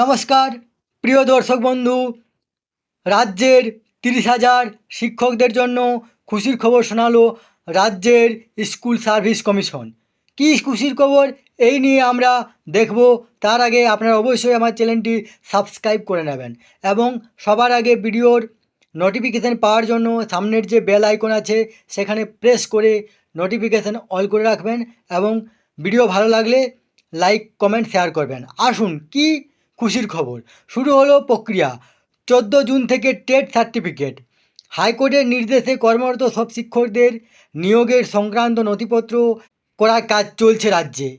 নমস্কার, প্রিয় দর্শক বন্ধু, রাজ্যের তিরিশ হাজার শিক্ষকদের জন্য খুশির খবর শোনালো রাজ্যের স্কুল সার্ভিস কমিশন। কী খুশির খবর? এই নিয়ে আমরা দেখব। তার আগে আপনারা অবশ্যই আমার চ্যানেলটি সাবস্ক্রাইব করে নেবেন এবং সবার আগে ভিডিওর নোটিফিকেশান পাওয়ার জন্য সামনের যে বেল আইকন আছে, সেখানে প্রেস করে নোটিফিকেশান অল করে রাখবেন এবং ভিডিও ভালো লাগলে লাইক কমেন্ট শেয়ার করবেন। আসুন, কি খুশির খবর। শুরু হলো প্রক্রিয়া। চোদ্দ জুন থেকে টেট সার্টিফিকেট। হাইকোর্টের নির্দেশে কর্মরত সব শিক্ষকদের নিয়োগের সংক্রান্ত নথিপত্র করার কাজ চলছে রাজ্যে।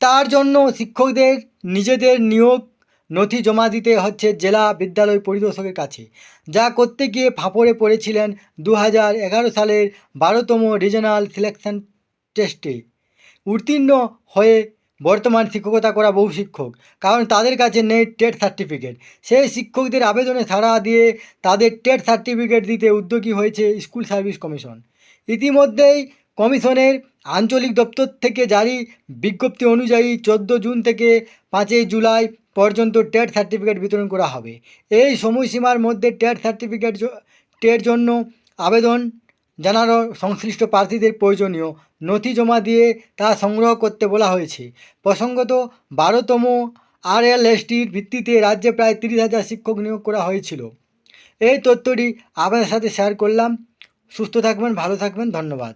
তার জন্য শিক্ষকদের নিজেদের নিয়োগ নথি জমা দিতে হচ্ছে জেলা বিদ্যালয় পরিদর্শকের কাছে, যা করতে গিয়ে ফাঁপড়ে পড়েছিলেন দু হাজার এগারো সালের বারোতম রিজনাল সিলেকশন টেস্টে। উত্তীর্ণ হয়ে বর্তমান শিক্ষকতা করা বহু শিক্ষক, কারণ তাদের কাছে নেই টেট সার্টিফিকেট। সেই শিক্ষকদের আবেদনে সাড়া দিয়ে তাদের টেট সার্টিফিকেট দিতে উদ্যোগী হয়েছে স্কুল সার্ভিস কমিশন। ইতিমধ্যেই কমিশনের আঞ্চলিক দপ্তর থেকে জারি বিজ্ঞপ্তি অনুযায়ী চোদ্দ জুন থেকে পাঁচই জুলাই পর্যন্ত টেট সার্টিফিকেট বিতরণ করা হবে। এই সময়সীমার মধ্যে টেট সার্টিফিকেট টের জন্য আবেদন জানানো সংশ্লিষ্ট প্রার্থীদের প্রয়োজনীয় নথি জমা দিয়ে তা সংগ্রহ করতে বলা হয়েছে। প্রসঙ্গত, বারোতম আরএলএসটির ভিত্তিতে রাজ্যে প্রায় তিরিশ হাজার শিক্ষক নিয়োগ করা হয়েছিল। এই তথ্যটি আপনাদের সাথে শেয়ার করলাম। সুস্থ থাকবেন, ভালো থাকবেন, ধন্যবাদ।